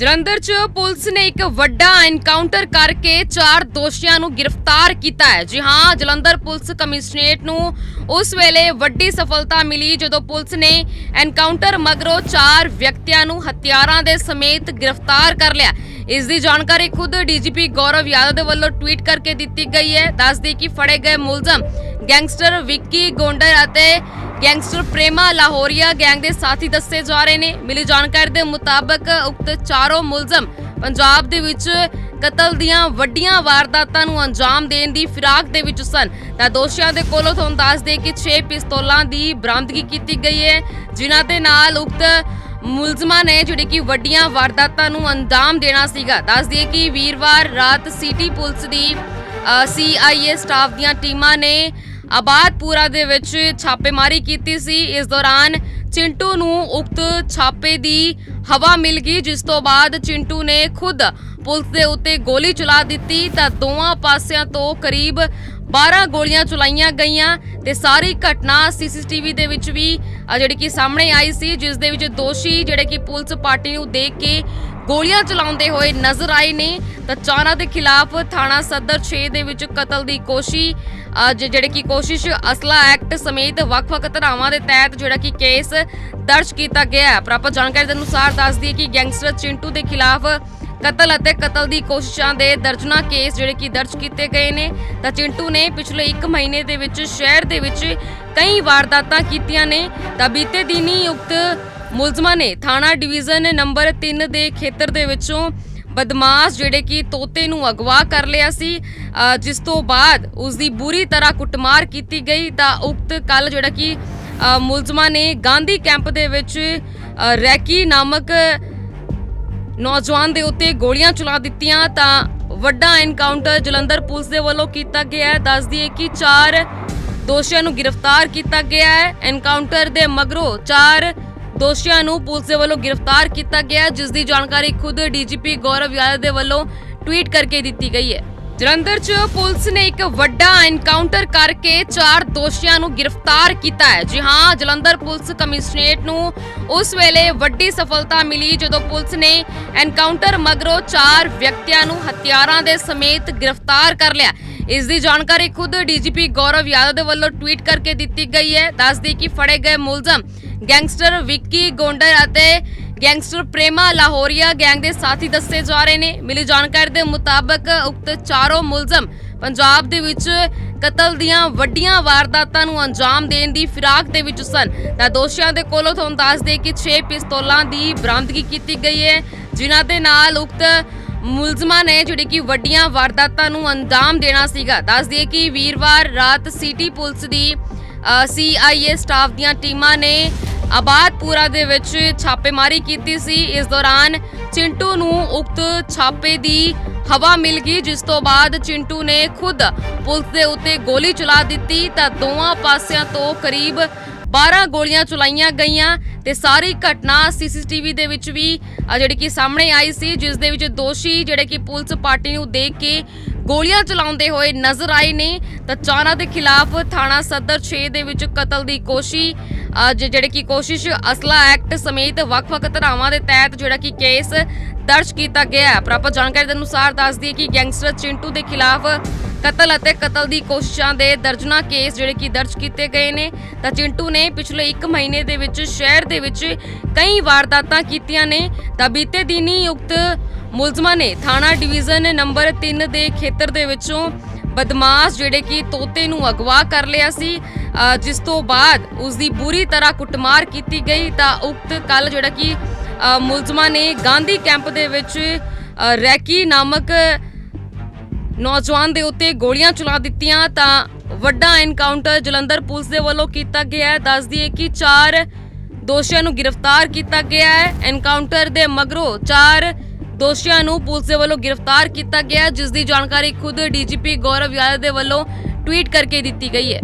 ਜਲੰਧਰ 'ਚ ਪੁਲਿਸ ਨੇ ਇੱਕ ਵੱਡਾ ਐਨਕਾਊਂਟਰ ਕਰਕੇ ਚਾਰ ਦੋਸ਼ੀਆਂ ਨੂੰ ਗ੍ਰਿਫਤਾਰ ਕੀਤਾ ਹੈ। ਜੀ ਹਾਂ, ਜਲੰਧਰ ਪੁਲਿਸ ਕਮਿਸ਼ਨਰੇਟ ਨੂੰ ਉਸ ਵੇਲੇ ਵੱਡੀ ਸਫਲਤਾ ਮਿਲੀ ਜਦੋਂ ਪੁਲਿਸ ਨੇ ਐਨਕਾਊਂਟਰ ਮਗਰੋਂ ਚਾਰ ਵਿਅਕਤੀਆਂ ਨੂੰ ਹਥਿਆਰਾਂ ਦੇ ਸਮੇਤ ਗ੍ਰਿਫਤਾਰ ਕਰ ਲਿਆ। ਇਸ ਦੀ ਜਾਣਕਾਰੀ ਖੁਦ ਡੀਜੀਪੀ ਗੌਰਵ ਯਾਦਵ ਦੇ ਵੱਲੋਂ ਟਵੀਟ ਕਰਕੇ ਦਿੱਤੀ ਗਈ ਹੈ। ਦੱਸਦੀ ਕਿ ਫੜੇ ਗਏ ਮੁਲਜ਼ਮ ਗੈਂਗਸਟਰ ਵਿੱਕੀ ਗੋਂਡਰ ਅਤੇ ਗੈਂਗਸਟਰ ਪ੍ਰੇਮਾ ਲਾਹੌਰੀਆ ਗੈਂਗ ਦੇ ਸਾਥੀ ਦੱਸੇ ਜਾ ਰਹੇ ਨੇ। ਮਿਲੀ ਜਾਣਕਾਰੀ ਦੇ ਮੁਤਾਬਕ ਉਕਤ ਚਾਰੋਂ ਮੁਲਜ਼ਮ ਪੰਜਾਬ ਦੇ ਵਿੱਚ ਕਤਲ ਦੀਆਂ ਵੱਡੀਆਂ ਵਾਰਦਾਤਾਂ ਨੂੰ ਅੰਜਾਮ ਦੇਣ ਦੀ ਫਿਰਾਕ ਦੇ ਵਿੱਚ ਸਨ। ਤਾਂ ਦੋਸ਼ੀਆਂ ਦੇ ਕੋਲੋਂ ਤੁਹਾਨੂੰ ਦੱਸ ਦੇ ਕਿ 6 ਪਿਸਤੌਲਾਂ ਦੀ ਬਰਾਮਦਗੀ ਕੀਤੀ ਗਈ ਹੈ, ਜਿਨ੍ਹਾਂ ਦੇ ਨਾਲ ਉਕਤ ਮੁਲਜ਼ਮਾਂ ਨੇ ਜਿਹੜੇ ਕਿ ਵੱਡੀਆਂ ਵਾਰਦਾਤਾਂ ਨੂੰ ਅੰਜਾਮ ਦੇਣਾ ਸੀਗਾ। ਦੱਸ ਦਈਏ ਕਿ ਵੀਰਵਾਰ ਰਾਤ ਸਿਟੀ ਪੁਲਿਸ ਦੀ ਸੀਆਈਏ ਸਟਾਫ ਦੀਆਂ ਟੀਮਾਂ ਨੇ ਆਬਾਦਪੁਰਾ ਦੇ ਵਿੱਚ ਛਾਪੇਮਾਰੀ ਕੀਤੀ ਸੀ। ਇਸ ਦੌਰਾਨ ਚਿੰਟੂ ਨੂੰ ਉਕਤ ਛਾਪੇ ਦੀ ਹਵਾ ਮਿਲ ਗਈ, ਜਿਸ ਤੋਂ ਬਾਅਦ ਚਿੰਟੂ ਨੇ ਖੁਦ ਪੁਲਿਸ ਦੇ ਉੱਤੇ ਗੋਲੀ ਚਲਾ ਦਿੱਤੀ। ਤਾਂ ਦੋਵਾਂ ਪਾਸਿਆਂ ਤੋਂ ਕਰੀਬ 12 ਗੋਲੀਆਂ ਚਲਾਈਆਂ ਗਈਆਂ ਤੇ ਸਾਰੀ ਘਟਨਾ ਸੀਸੀਟੀਵੀ ਦੇ ਵਿੱਚ ਵੀ ਜਿਹੜੀ ਕਿ ਸਾਹਮਣੇ ਆਈ ਸੀ, ਜਿਸ ਦੇ ਵਿੱਚ ਦੋਸ਼ੀ ਜਿਹੜੇ ਕਿ ਪੁਲਿਸ ਪਾਰਟੀ ਨੂੰ ਦੇਖ ਕੇ ਗੋਲੀਆਂ ਚਲਾਉਂਦੇ ਹੋਏ ਨਜ਼ਰ ਆਏ ਨੇ ਤਾਂ ਚਾਰਾਂ ਦੇ ਖਿਲਾਫ ਥਾਣਾ ਸਦਰ 6 ਦੇ ਵਿੱਚ ਕਤਲ ਦੀ ਕੋਸ਼ਿਸ਼ ਜਿਹੜੇ ਕਿ ਕੋਸ਼ਿਸ਼ ਅਸਲਾ ਐਕਟ ਸਮੇਤ ਵੱਖ-ਵੱਖ ਧਾਰਾਵਾਂ ਦੇ ਤਹਿਤ ਜਿਹੜਾ ਕਿ ਕੇਸ ਦਰਜ ਕੀਤਾ ਗਿਆ ਹੈ। ਪ੍ਰਾਪਤ ਜਾਣਕਾਰੀ ਦੇ ਅਨੁਸਾਰ ਦੱਸਦੀ ਹੈ ਕਿ ਗੈਂਗਸਟਰ ਚਿੰਟੂ ਦੇ ਖਿਲਾਫ ਕਤਲ ਅਤੇ ਕਤਲ ਦੀ ਕੋਸ਼ਿਸ਼ਾਂ ਦੇ ਦਰਜਨਾ ਕੇਸ ਜਿਹੜੇ ਕਿ ਦਰਜ ਕੀਤੇ ਗਏ ਨੇ। ਤਾਂ ਚਿੰਟੂ ਨੇ ਪਿਛਲੇ 1 ਮਹੀਨੇ ਦੇ ਵਿੱਚ ਸ਼ਹਿਰ ਦੇ ਵਿੱਚ ਕਈ ਵਾਰਦਾਤਾਂ ਕੀਤੀਆਂ ਨੇ। ਤਾਂ ਬੀਤੇ ਦਿਨੀ ਉਕਤ ਮੁਲਜ਼ਮਾਂ ਨੇ ਥਾਣਾ ਡਿਵੀਜ਼ਨ ਨੰਬਰ 3 ਦੇ ਖੇਤਰ ਦੇ ਵਿੱਚੋਂ ਬਦਮਾਸ਼ ਜਿਹੜੇ ਕਿ ਤੋਤੇ ਨੂੰ ਅਗਵਾ ਕਰ ਲਿਆ ਸੀ ਜਿਸ ਤੋਂ ਬਾਅਦ ਉਸ ਦੀ ਬੁਰੀ ਤਰ੍ਹਾਂ ਕੁੱਟਮਾਰ ਕੀਤੀ ਗਈ ਤਾਂ ਉਕਤ ਕੱਲ ਜਿਹੜਾ ਕਿ ਮੁਲਜ਼ਮਾਂ ਨੇ ਗਾਂਧੀ ਕੈਂਪ ਦੇ ਵਿੱਚ ਰੈਕੀ ਨਾਮਕ ਨੌਜਵਾਨ ਦੇ ਉੱਤੇ ਗੋਲੀਆਂ ਚਲਾ ਦਿੱਤੀਆਂ ਤਾਂ ਵੱਡਾ ਐਨਕਾਊਂਟਰ ਜਲੰਧਰ ਪੁਲਿਸ ਦੇ ਵੱਲੋਂ ਕੀਤਾ ਗਿਆ ਹੈ। ਦੱਸ ਦਈਏ ਕਿ ਚਾਰ ਦੋਸ਼ੀਆਂ ਨੂੰ ਗ੍ਰਿਫਤਾਰ ਕੀਤਾ ਗਿਆ ਹੈ। ਐਨਕਾਊਂਟਰ ਦੇ ਮਗਰੋਂ ਚਾਰ ਦੋਸ਼ੀਆਂ ਨੂੰ ਪੁਲਿਸ ਦੇ ਵੱਲੋਂ ਗ੍ਰਿਫਤਾਰ ਕੀਤਾ ਗਿਆ ਜਿਸ ਦੀ ਜਾਣਕਾਰੀ ਖੁਦ ਡੀਜੀਪੀ ਗੌਰਵ ਯਾਦਵ ਦੇ ਵੱਲੋਂ ਟਵੀਟ ਕਰਕੇ ਦਿੱਤੀ ਗਈ ਹੈ। ਜਲੰਧਰ 'ਚ ਪੁਲਿਸ ਨੇ ਇੱਕ ਵੱਡਾ ਐਨਕਾਊਂਟਰ ਕਰਕੇ ਚਾਰ ਦੋਸ਼ੀਆਂ ਨੂੰ ਗ੍ਰਿਫਤਾਰ ਕੀਤਾ ਹੈ। ਜੀ ਹਾਂ, ਜਲੰਧਰ ਪੁਲਿਸ ਕਮਿਸ਼ਨਰੇਟ ਨੂੰ ਉਸ ਵੇਲੇ ਵੱਡੀ ਸਫਲਤਾ ਮਿਲੀ ਜਦੋਂ ਪੁਲਿਸ ਨੇ ਐਨਕਾਊਂਟਰ ਮਗਰੋਂ ਚਾਰ ਵਿਅਕਤੀਆਂ ਨੂੰ ਹਥਿਆਰਾਂ ਦੇ ਸਮੇਤ ਗ੍ਰਿਫਤਾਰ ਕਰ ਲਿਆ। ਇਸ ਦੀ ਜਾਣਕਾਰੀ ਖੁਦ ਡੀਜੀਪੀ ਗੌਰਵ ਯਾਦਵ ਦੇ ਵੱਲੋਂ ਟਵੀਟ ਕਰਕੇ ਦਿੱਤੀ ਗਈ ਹੈ। ਦੱਸਦੀ ਕਿ ਫੜੇ ਗਏ ਮੁਲਜ਼ਮ ਗੈਂਗਸਟਰ ਵਿੱਕੀ ਗੋਂਡਰ ਅਤੇ ਗੈਂਗਸਟਰ ਪ੍ਰੇਮਾ ਲਾਹੌਰੀਆ ਗੈਂਗ ਦੇ ਸਾਥੀ ਦੱਸੇ ਜਾ ਰਹੇ ਨੇ। ਮਿਲੀ ਜਾਣਕਾਰੀ ਦੇ ਮੁਤਾਬਕ ਉਕਤ ਚਾਰੋਂ ਮੁਲਜ਼ਮ ਪੰਜਾਬ ਦੇ ਵਿੱਚ ਕਤਲ ਦੀਆਂ ਵੱਡੀਆਂ ਵਾਰਦਾਤਾਂ ਨੂੰ ਅੰਜਾਮ ਦੇਣ ਦੀ ਫਿਰਾਕ ਦੇ ਵਿੱਚ ਸਨ। ਤਾਂ ਦੋਸ਼ੀਆਂ ਦੇ ਕੋਲੋਂ ਤੁਹਾਨੂੰ ਦੱਸ ਦੇ ਕਿ 6 ਪਿਸਤੌਲਾਂ ਦੀ ਬਰਾਮਦਗੀ ਕੀਤੀ ਗਈ ਹੈ, ਜਿਨ੍ਹਾਂ ਦੇ ਨਾਲ ਉਕਤ ਮੁਲਜ਼ਮਾਂ ਨੇ ਜਿਹੜੀ ਕਿ ਵੱਡੀਆਂ ਵਾਰਦਾਤਾਂ ਨੂੰ ਅੰਜਾਮ ਦੇਣਾ ਸੀਗਾ। ਦੱਸ ਦਈਏ ਕਿ ਵੀਰਵਾਰ ਰਾਤ ਸਿਟੀ ਪੁਲਿਸ ਦੀ ਸੀਆਈਏ ਸਟਾਫ ਦੀਆਂ ਟੀਮਾਂ ਨੇ ਆਬਾਦਪੂਰਾ ਦੇ ਵਿੱਚ ਛਾਪੇਮਾਰੀ ਕੀਤੀ ਸੀ। ਇਸ ਦੌਰਾਨ ਚਿੰਟੂ ਨੂੰ ਉਕਤ ਛਾਪੇ ਦੀ ਹਵਾ ਮਿਲ ਗਈ, ਜਿਸ ਤੋਂ ਬਾਅਦ ਚਿੰਟੂ ਨੇ ਖੁਦ ਪੁਲਿਸ ਦੇ ਉੱਤੇ ਗੋਲੀ ਚਲਾ ਦਿੱਤੀ। ਤਾਂ ਦੋਵਾਂ ਪਾਸਿਆਂ ਤੋਂ ਕਰੀਬ 12 ਗੋਲੀਆਂ ਚਲਾਈਆਂ ਗਈਆਂ ਤੇ ਸਾਰੀ ਘਟਨਾ ਸੀਸੀਟੀਵੀ ਦੇ ਵਿੱਚ ਵੀ ਜਿਹੜੀ ਕਿ ਸਾਹਮਣੇ ਆਈ ਸੀ, ਜਿਸ ਦੇ ਵਿੱਚ ਦੋਸ਼ੀ ਜਿਹੜੇ ਕਿ ਪੁਲਿਸ ਪਾਰਟੀ ਨੂੰ ਦੇਖ ਕੇ ਗੋਲੀਆਂ ਚਲਾਉਂਦੇ ਹੋਏ ਨਜ਼ਰ ਆਏ ਨੇ ਤਾਂ ਚਾਰਾਂ ਦੇ ਖਿਲਾਫ ਥਾਣਾ ਸਦਰ 6 ਦੇ ਵਿੱਚ ਕਤਲ ਦੀ ਕੋਸ਼ਿਸ਼ ਜਿਹੜੇ ਕਿ ਕੋਸ਼ਿਸ਼ ਅਸਲਾ ਐਕਟ ਸਮੇਤ ਵੱਖ-ਵੱਖ ਧਾਰਾਵਾਂ ਦੇ ਤਹਿਤ ਜਿਹੜਾ ਕਿ ਕੇਸ ਦਰਜ ਕੀਤਾ ਗਿਆ ਹੈ। ਪ੍ਰਾਪਤ ਜਾਣਕਾਰੀ ਦੇ ਅਨੁਸਾਰ ਦੱਸਦੀ ਹੈ ਕਿ ਗੈਂਗਸਟਰ ਚਿੰਟੂ ਦੇ ਖਿਲਾਫ ਕਤਲ ਅਤੇ ਕਤਲ ਦੀ ਕੋਸ਼ਿਸ਼ਾਂ ਦੇ ਦਰਜਨਾ ਕੇਸ ਜਿਹੜੇ ਕਿ ਦਰਜ ਕੀਤੇ ਗਏ ਨੇ। ਤਾਂ ਚਿੰਟੂ ਨੇ ਪਿਛਲੇ 1 ਮਹੀਨੇ ਦੇ ਵਿੱਚ ਸ਼ਹਿਰ ਦੇ ਵਿੱਚ ਕਈ ਵਾਰਦਾਤਾਂ ਕੀਤੀਆਂ ਨੇ। ਤਾਂ ਬੀਤੇ ਦਿਨੀ ਉਕਤ ਮੁਲਜ਼ਮਾਂ ਨੇ ਥਾਣਾ ਡਿਵੀਜ਼ਨ ਨੰਬਰ 3 ਦੇ ਖੇਤਰ ਦੇ ਵਿੱਚੋਂ ਬਦਮਾਸ਼ ਜਿਹੜੇ ਕਿ ਤੋਤੇ ਨੂੰ ਅਗਵਾ ਕਰ ਲਿਆ ਸੀ ਜਿਸ ਤੋਂ ਬਾਅਦ ਉਸ ਦੀ ਬੁਰੀ ਤਰ੍ਹਾਂ ਕੁੱਟਮਾਰ ਕੀਤੀ ਗਈ ਤਾਂ ਉਕਤ ਕੱਲ ਜਿਹੜਾ ਕਿ ਮੁਲਜ਼ਮਾਂ ਨੇ ਗਾਂਧੀ ਕੈਂਪ ਦੇ ਵਿੱਚ ਰੈਕੀ ਨਾਮਕ ਨੌਜਵਾਨ ਦੇ ਉੱਤੇ ਗੋਲੀਆਂ ਚਲਾ ਦਿੱਤੀਆਂ ਤਾਂ ਵੱਡਾ ਐਨਕਾਊਂਟਰ ਜਲੰਧਰ ਪੁਲਿਸ ਦੇ ਵੱਲੋਂ ਕੀਤਾ ਗਿਆ ਹੈ। ਦੱਸ ਦਈਏ ਕਿ ਚਾਰ ਦੋਸ਼ੀਆਂ ਨੂੰ ਗ੍ਰਿਫਤਾਰ ਕੀਤਾ ਗਿਆ ਹੈ। ਐਨਕਾਊਂਟਰ ਦੇ ਮਗਰੋਂ ਚਾਰ ਦੋਸ਼ੀਆਂ ਨੂੰ ਪੁਲਿਸ ਦੇ ਵੱਲੋਂ ਗ੍ਰਿਫਤਾਰ ਕੀਤਾ ਗਿਆ ਜਿਸ ਦੀ ਜਾਣਕਾਰੀ ਖੁਦ ਡੀਜੀਪੀ ਗੌਰਵ ਯਾਦਵ ਦੇ ਵੱਲੋਂ ਟਵੀਟ ਕਰਕੇ ਦਿੱਤੀ ਗਈ ਹੈ।